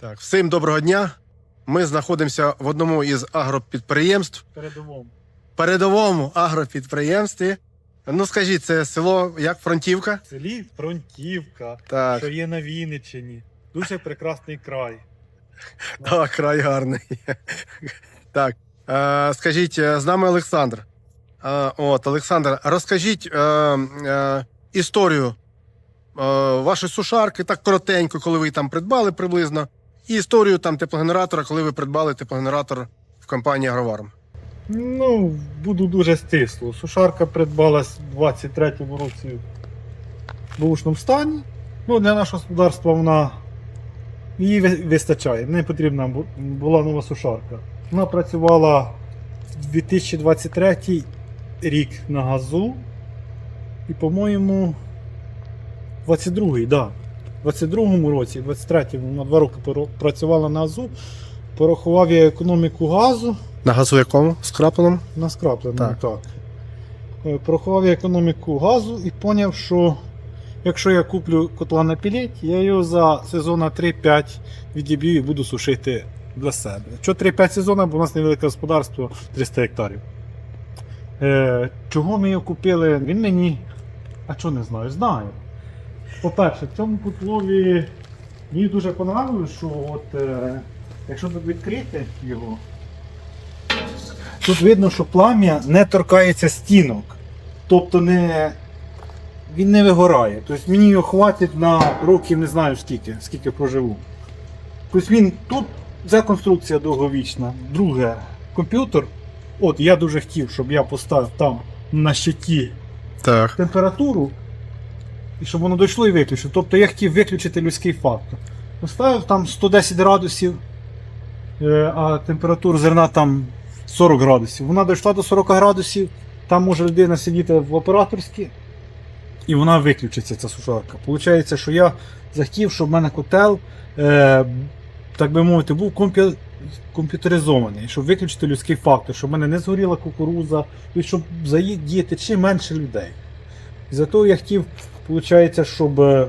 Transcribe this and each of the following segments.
Так, всім доброго дня. Ми знаходимося в одному із агропідприємств, Передовому. передовому агропідприємстві. Ну, скажіть, це село як фронтівка? В селі Фронтівка, Так, що є на Вінниччині. Дуже прекрасний край. так, край гарний. Так, е, скажіть, е, з нами Олександр. Е, от, Олександр, розкажіть е, е, історію е, вашої сушарки, так коротенько, коли ви її там придбали приблизно, і історію там теплогенератора, коли ви придбали теплогенератор в компанії Агроварм. Ну, буду дуже стисло. Сушарка придбалась в 23-му році в бушному стані. Ну, для нашого господарства вона її вистачає. Не потрібна була нова сушарка. Вона працювала 2023 рік на газу. І, по-моєму, 22-й, да. В 22-му році, 23-му, на два роки працювала на газу. Порахував я економіку газу. На газу якому? Скрапленому? На скрапленому, Так. так. Е, Порахував я економіку газу і зрозумів, що якщо я куплю котла на пілет, я його за сезона 3-5 відіб'ю і буду сушити для себе. Що 3-5 сезонів, бо у нас невелике господарство 300 гектарів. Е, чого ми його купили? Він мені. А що не знаю? Знаю. По-перше, в цьому котлові мені дуже понравилось, що от, е, якщо тут відкрити його, Тут видно, що плам'я не торкається стінок. Тобто не... він не вигорає. Тобто мені його хватить на років не знаю скільки, скільки проживу. Тобто він тут ця конструкція довговічна. Друге, комп'ютер. От я дуже хотів, щоб я поставив там на щиті Так. температуру, і щоб воно дійшло і виключив. Тобто я хотів виключити людський фактор. Поставив там 110 градусів, е, а температура зерна там 40 градусів. Вона дійшла до 40 градусів, там може людина сидіти в операторській, і вона виключиться, ця сушарка. Получається, що я захотів, щоб в мене котел, е, так би мовити, був комп'ю- комп'ютеризований, щоб виключити людський фактор, щоб в мене не згоріла кукуруза, і щоб задіяти чим менше людей. І зато я хотів, виходить, щоб е,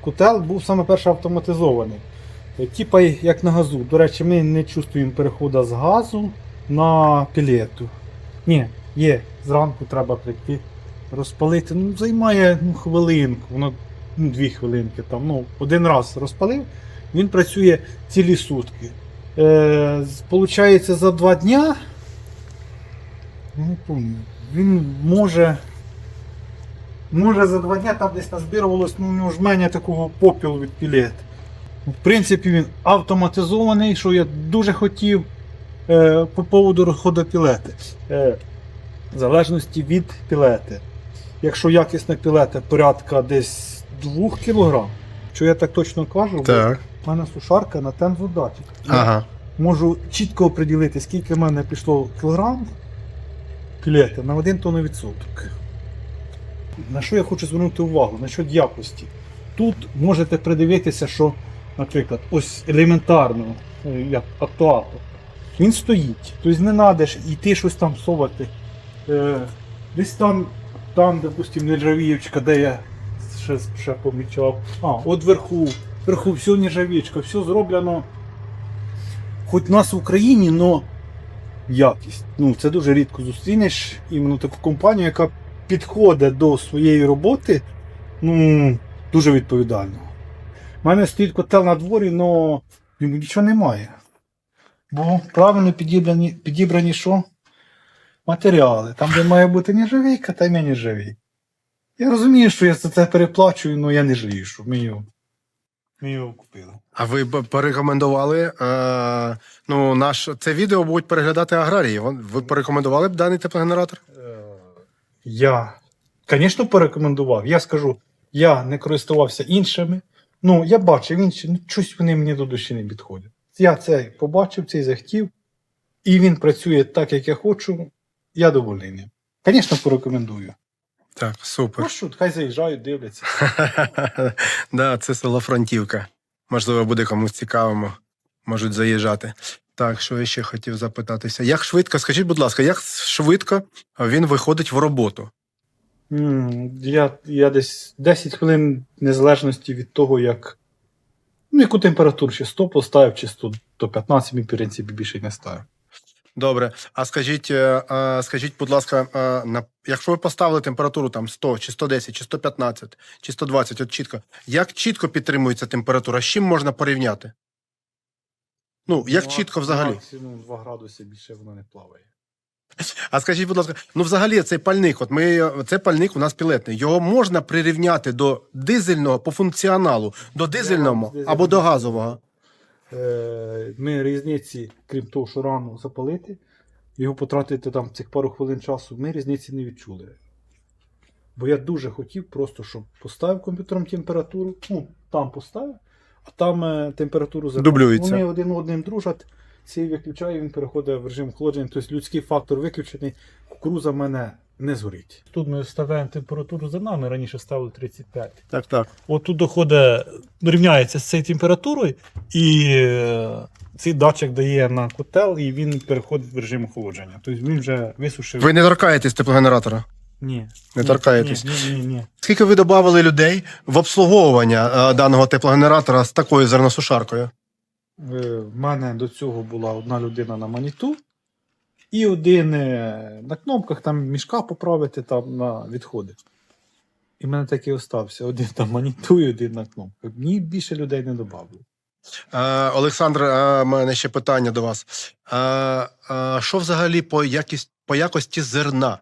котел був саме перше автоматизований. Е, Типа як на газу. До речі, ми не чувствуємо переходу з газу на пілету. Ні, є, зранку треба прийти, розпалити. Ну, займає ну, хвилинку, воно ну, дві хвилинки там. Ну, один раз розпалив, він працює цілі сутки. Е, Получається за два дня. Не пам'ятаю, він може. Може за два дня там десь назбирувалось ну, жменя такого попілу від пілет. В принципі, він автоматизований, що я дуже хотів е, по поводу розходу пілети. Е, в залежності від пілети. Якщо якісна пілета порядка десь 2 кг, що я так точно кажу, бо Так. в мене сушарка на тензодатчик. Я Ага. Можу чітко оприділити, скільки в мене пішло кілограм пілети на 1 тонну відсоток. На що я хочу звернути увагу? Насчет якості. Тут можете придивитися, що, наприклад, ось елементарно, е, як актуатор. Він стоїть. Тобто не треба йти щось там совати. Е, десь там, там, допустимо, нержавіючка, де я ще, ще помічав. А, от вверху, вверху все нержавіючка, все зроблено. Хоч нас в Україні, але якість. Ну, це дуже рідко зустрінеш іменно таку компанію, яка підходить до своєї роботи ну, дуже відповідально. У мене стоїть котел на дворі, але нічого немає. Бо правильно підібрані, підібрані що? Матеріали. Там, де має бути нержавійка, там я нержавій. Я розумію, що я за це переплачую, але я не жалію, що ми його, ми його купили. А ви б порекомендували е, ну, наш це відео будуть переглядати аграрії. Ви порекомендували б даний теплогенератор? Я, звісно, порекомендував. Я скажу, я не користувався іншими. Ну, я бачив інші, ну щось вони мені до душі не підходять. Я цей побачив, цей захотів, і він працює так, як я хочу. Я довольний ним. Звісно, порекомендую. Так, супер. Ну що, хай заїжджають, дивляться. да, це село Фронтівка. Можливо, буде комусь цікавимо. Можуть заїжджати. Так, що я ще хотів запитатися. Як швидко, скажіть, будь ласка, як швидко він виходить в роботу? Я, я десь 10 хвилин незалежності від того, як Ну, яку температуру, чи 100 поставив, чи 100 до 15, ми, в принципі, більше не ставив. Добре. А скажіть, е, скажіть, будь ласка, е, на, якщо ви поставили температуру там 100, чи 110, чи 115, чи 120, от чітко, як чітко підтримується температура? З чим можна порівняти? Ну, як чітко взагалі? Максимум 2 градуси більше воно не плаває. А скажіть, будь ласка, ну взагалі цей пальник, от ми це пальник у нас пілетний. Його можна прирівняти до дизельного по функціоналу, до дизельного дизельного. або до газового. Е, Ми різниці, крім того, що рано запалити, його потратити там цих пару хвилин часу, ми різниці не відчули. Бо я дуже хотів просто, щоб поставив комп'ютером температуру, ну, там поставив, а там е, температуру. Дублюється. Вони один одним дружать, цей виключає, він переходить в режим охолодження, тобто людський фактор виключений, кукуруза в мене не згорить. Тут ми вставляємо температуру за нами, раніше ставили 35. Так, так. От тут доходить, рівняється з цією температурою, і е, цей датчик дає на котел, і він переходить в режим охолодження. Тобто він вже висушив. Ви не торкаєтесь теплогенератора. Ні. Не торкаєтесь. Ні, ні, ні, ні. Скільки ви додавали людей в обслуговування е, даного теплогенератора з такою зерносушаркою? Е, В мене до цього була одна людина на маніту, і один е, на кнопках там мішка поправити там на відходи. І в мене так і остався. Один там маніту і один на кнопках. Ні, більше людей не додав. Е, Олександр, е, в мене ще питання до вас. Е, е, що взагалі по, якість, по якості зерна?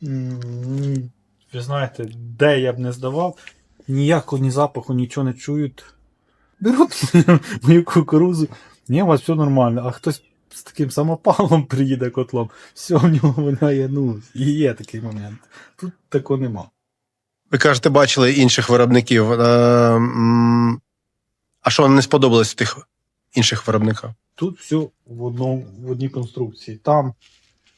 Ви знаєте, де я б не здавав, ніякого ні запаху, нічого не чують. Беруть мою кукурузу. Ні, у вас все нормально, а хтось з таким самопалом приїде котлом, все в нього воняє, ну, і є такий момент. Тут такого нема. Ви кажете, бачили інших виробників. Е, а що вам не сподобалось в тих інших виробниках? Тут все в, одному, в одній конструкції. Там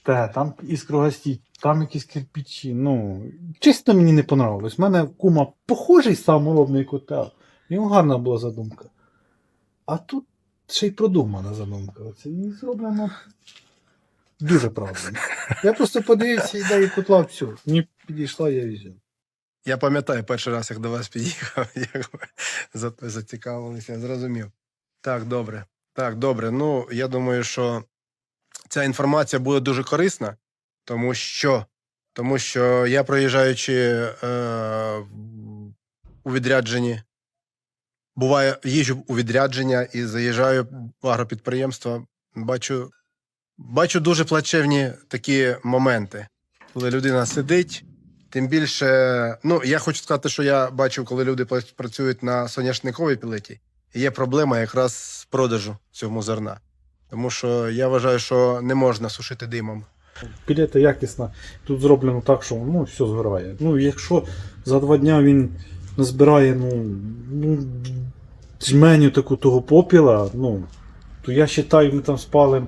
те, там іскрогастіть, там якісь кирпичі. Ну, чесно, мені не понравилось. У мене кума похожий саморобний котел. Нього гарна була задумка. А тут ще й продумана задумка. Це і зроблено дуже правильно. Я просто подивився ідею котла, все. Мені підійшла, я візьму. Я пам'ятаю перший раз, як до вас під'їхав, як ви зацікавилися, зрозумів. Так, добре. Так, добре. Ну, я думаю, що ця інформація буде дуже корисна, тому що, тому що я, проїжджаючи е, у відрядженні, буває, їжджу у відрядження і заїжджаю в агропідприємство, бачу, бачу дуже плачевні такі моменти, коли людина сидить. Тим більше, ну я хочу сказати, що я бачив, коли люди працюють на соняшниковій пілеті, є проблема якраз з продажу цього зерна. Тому що я вважаю, що не можна сушити димом. Пілета якісна. Тут зроблено так, що ну, все згорає. Ну, якщо за два дня він назбирає ну, ну, жменю таку того попіла, ну, то я вважаю, ми там спали.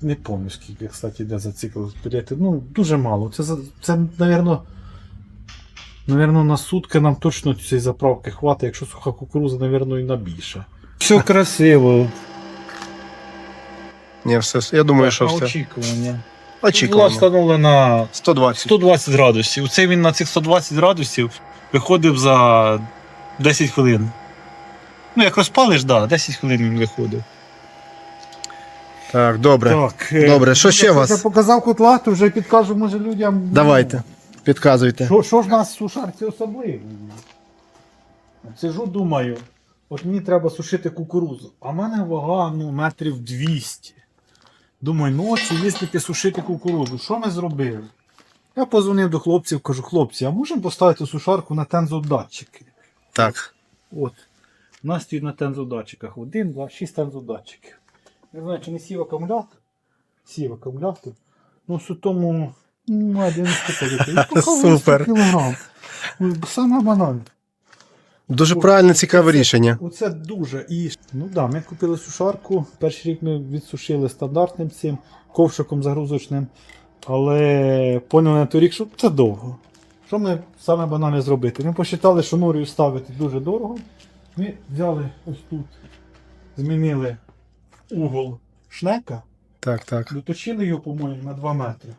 Не пам'ятаю, скільки, кстати, йде за цикл пілети. Ну, дуже мало. Це, це навірно, навірно, на сутки нам точно цієї заправки хватить, якщо суха кукуруза, навірно, і на більше. Все красиво. Ні, все, я думаю, що все. очікування. Була Очікувано. встановлена 120. 120 градусів. Це він на цих 120 градусів виходив за 10 хвилин. Ну, як розпалиш, да, 10 хвилин він виходив. Так, добре. Так, е, Добре, що ще я вас? Я показав котла, то вже підкажу, може, людям. ну, Давайте, підказуйте. Що, що ж у нас в сушарці особливо? Сижу, думаю, от мені треба сушити кукурузу, а в мене вага ну, метрів 200. Думаю, ну ночі їздити сушити кукурузу. Що ми зробили? Я позвонив до хлопців, кажу, хлопці, а можемо поставити сушарку на тензодатчики? Так. От. У нас стоїть на тензодатчиках. Один, два, шість тензодатчиків. Не знаю, чи не сів акумулятор. Сів акумулятор. Ну, з тому ну, 11 Супер. кілограм. Ну, Саме банальне. Дуже правильне, цікаве рішення. Оце дуже. І ну да, ми купили сушарку. Перший рік ми відсушили стандартним цим ковшиком загрузочним. Але поняли на той рік, що це довго. Що ми саме банальне зробити? Ми посчитали, що норію ставити дуже дорого. Ми взяли ось тут, змінили угол шнека, Так, так. доточили його, по-моєму, на 2 метри.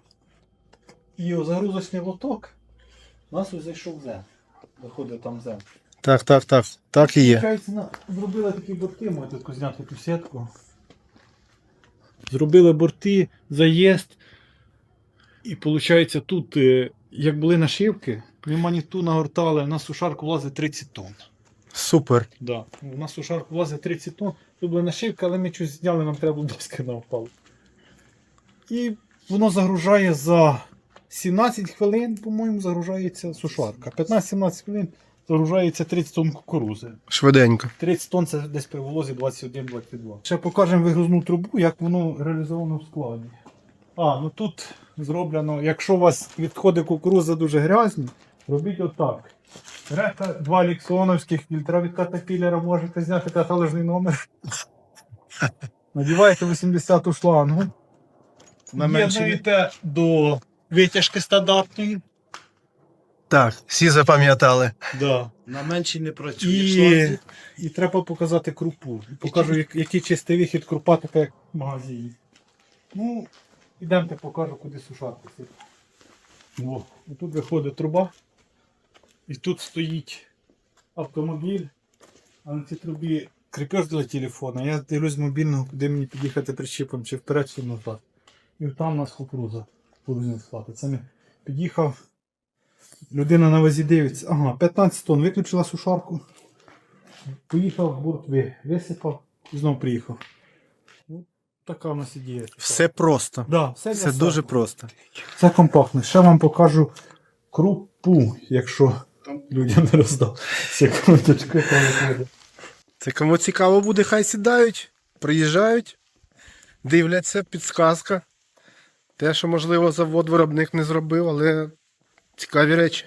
І загрузочний лоток у нас ось зайшов зем. Виходив там зем. Так, так, так. Так і є. Зробили такі борти, можете таку зняти ту сітку. Зробили борти, заїзд. І виходить, тут, е, як були нашивки, ми маніту нагортали, на сушарку влазить 30 тонн. Супер. Да. У нас сушарку влазить 30 тонн. Тут були нашивки, але ми щось зняли, нам треба було доски на впал. І воно загружає за 17 хвилин, по-моєму, загружається сушарка. 15-17 хвилин загружається 30 тонн кукурузи. Швиденько. 30 тонн це десь при волозі 21-22. Ще покажемо вигрузну трубу, як воно реалізовано в складі. А, ну тут зроблено, якщо у вас відходи кукурузи дуже грязні, робіть отак. Берете два ліксоновських фільтра від катапілера, можете зняти каталожний номер. Надіваєте 80-ту шлангу. Наменшуєте до витяжки стандартної. Так, всі запам'ятали. Да. На меншій не працює. І, і треба показати крупу. Покажу, як- який чистий вихід крупа така, як в магазині. Ну, ідемте, покажу, куди сипати. О, і тут виходить труба. І тут стоїть автомобіль, а на цій трубі кріпеж для телефона. Я дивлюсь з мобільного, куди мені під'їхати причіпом, чи вперед, чи назад. І там у нас кукуруза. Кукурузні склати. Це ми під'їхав. Людина на вазі дивиться. Ага, 15 тонн, виключила сушарку. Поїхав, бурт висипав і знов приїхав. Ну, така у нас ідея. Все просто. Да, все, для Все себе. дуже просто. Це компактно. Ще вам покажу крупу, якщо людям не роздав. Секундочку, там буде. Це кому цікаво буде, хай сідають, приїжджають, дивляться, підсказка. Те, що, можливо, завод виробник не зробив, але цікаві речі.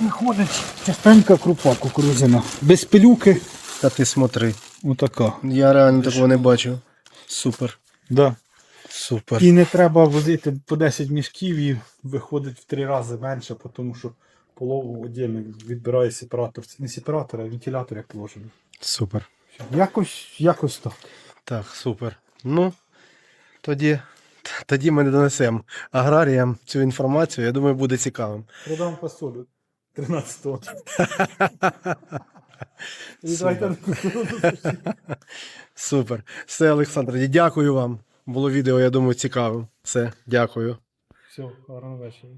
Виходить частенька крупа кукурудзяна. Без пилюки. Та ти смотри. Отака. Я реально такого не бачив. Супер. Да. Супер. І не треба возити по 10 мішків і виходить в 3 рази менше, тому що полову віддільно відбирає сепаратор. Це не сепаратор, а вентилятор, як положено. Супер. Якось, якось так. Так, супер. Ну, тоді, тоді ми донесемо аграріям цю інформацію. Я думаю, буде цікавим. Продам фасолю 13 тонн. Віддайте. Супер. Все, Олександр, дякую вам. Було відео, я думаю, цікавим. Все, дякую. Все, гарного вечора.